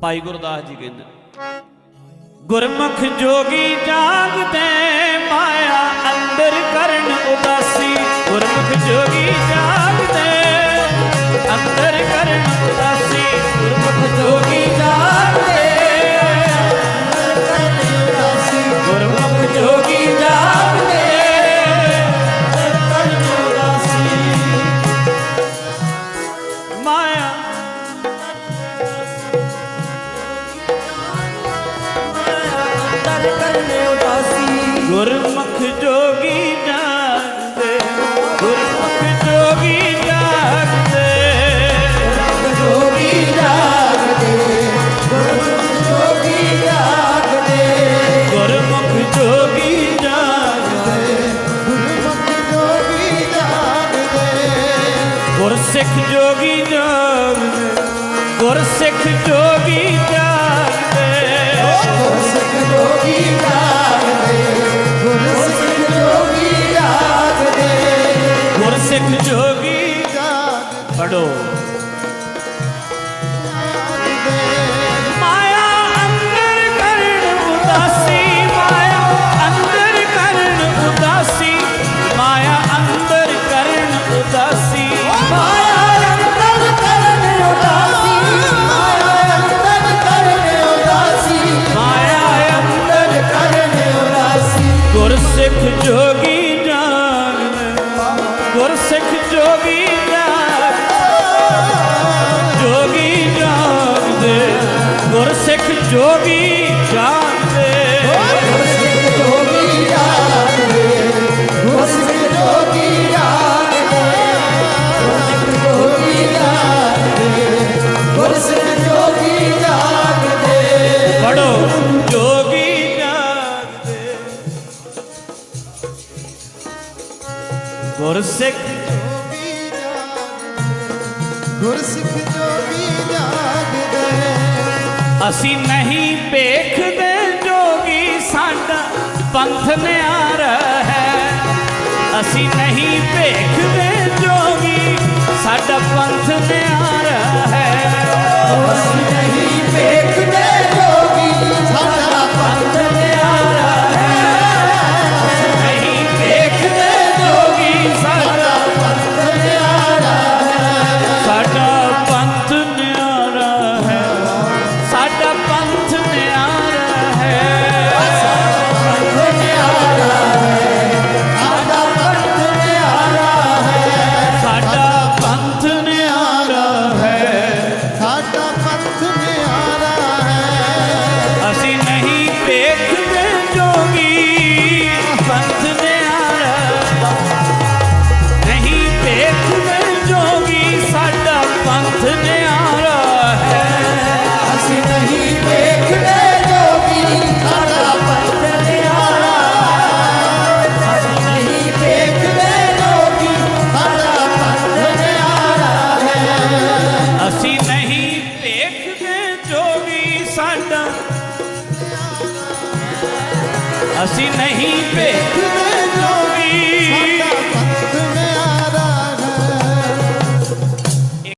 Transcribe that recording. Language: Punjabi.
ਭਾਈ ਗੁਰਦਾਸ ਜੀ ਕਹਿੰਦੇ ਗੁਰਮੁਖ ਜੋਗੀ ਜਾਗਦੇ ਮਾਇਆ ਅੰਦਰ ਕਰਨ ਉਦਾਸੀ। ਗੁਰਮੁਖ ਜੋਗੀ ਜਾਗਦੇ ਅੰਦਰ ਕਰਨ ਉਦਾਸੀ। ਗੁਰਮੁਖ ਜੋਗੀ गुरमुख जोगी जानते गुरमुख जोगी जानते जोगी जानते गुरमुख जोगी जानते गुरमुख जोगी जानते गुरमुख जोगी जानते गुरसिख जोगी जानते गुरसिख जोगी जानते गुरसिख जोगी जानते ਉਦਾਸੀ। ਗੁਰਸਿੱਖ ਜੋਗੀ ਗੁਰਸਿੱਖ ਜੋਗੀ ਜਾਗਦੇ ਗੁਰਸਿੱਖ ਜੋਗੀ ਜਾਗਦੇ ਗੁਰਸਿੱਖ ਜੋਗੀ ਅਸੀਂ ਨਹੀਂ ਵੇਖਦੇ ਜੋਗੀ ਸਾਡਾ, ਪੰਥ ਨਿਆਰ ਹੈ। ਅਸੀਂ ਨਹੀਂ ਵੇਖਦੇ ਜੋਗੀ, ਸਾਡਾ ਪੰਥ ਨਿਆਰ ਹੈ। ਅਸੀਂ ਨਹੀਂ ਭੇਖਦੇ ਜੋ